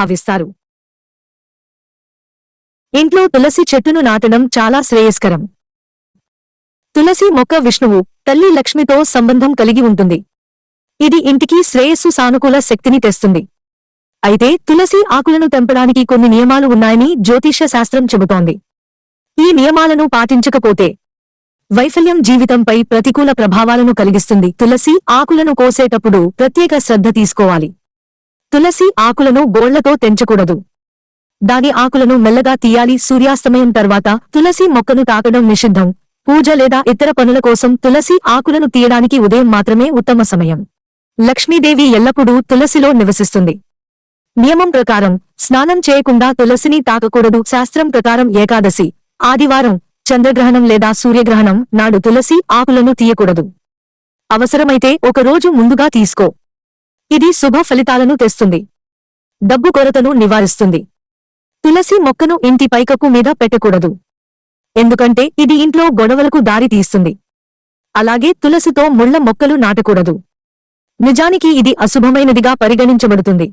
భావిస్తారు. ఇంట్లో తులసి చెట్టును నాటడం చాలా శ్రేయస్కరం. తులసి మొక్క విష్ణువు తల్లి లక్ష్మితో సంబంధం కలిగి ఉంటుంది. ఇది ఇంటికి శ్రేయస్సు సానుకూల శక్తిని తెస్తుంది. అయితే తులసి ఆకులను తెంపడానికి కొన్ని నియమాలు ఉన్నాయని జ్యోతిష్య శాస్త్రం చెబుతోంది. ఈ నియమాలను పాటించకపోతే వైఫల్యం జీవితంపై ప్రతికూల ప్రభావాలను కలిగిస్తుంది. తులసి ఆకులను కోసేటప్పుడు ప్రత్యేక శ్రద్ధ తీసుకోవాలి. తులసి ఆకులను గోళ్ళతో తెంచకూడదు. దాని ఆకులను మెల్లగా తీయాలి. సూర్యాస్తమయం తర్వాత తులసి మొక్కను తాకడం నిషిద్ధం. పూజ లేదా ఇతర పనుల కోసం తులసి ఆకులను తీయడానికి ఉదయం మాత్రమే ఉత్తమ సమయం. లక్ష్మీదేవి ఎల్లప్పుడూ తులసిలో నివసిస్తుంది. నియమం ప్రకారం స్నానం చేయకుండా తులసిని తాకకూడదు. శాస్త్రం ప్రకారం ఏకాదశి ఆదివారం చంద్రగ్రహణం లేదా సూర్యగ్రహణం నాడు తులసి ఆకులను తీయకూడదు. అవసరమైతే ఒక రోజు ముందుగా తీసుకో. ఇది శుభ ఫలితాలను తెస్తుంది. డబ్బు కొరతను నివారిస్తుంది. తులసి మొక్కను ఇంటి పైకప్పు మీద పెట్టకూడదు. ఎందుకంటే ఇది ఇంట్లో గొడవలకు దారి తీస్తుంది. అలాగే తులసితో ముళ్ళ మొక్కలు నాటకూడదు. నిజానికి ఇది అశుభమైనదిగా పరిగణించబడుతుంది.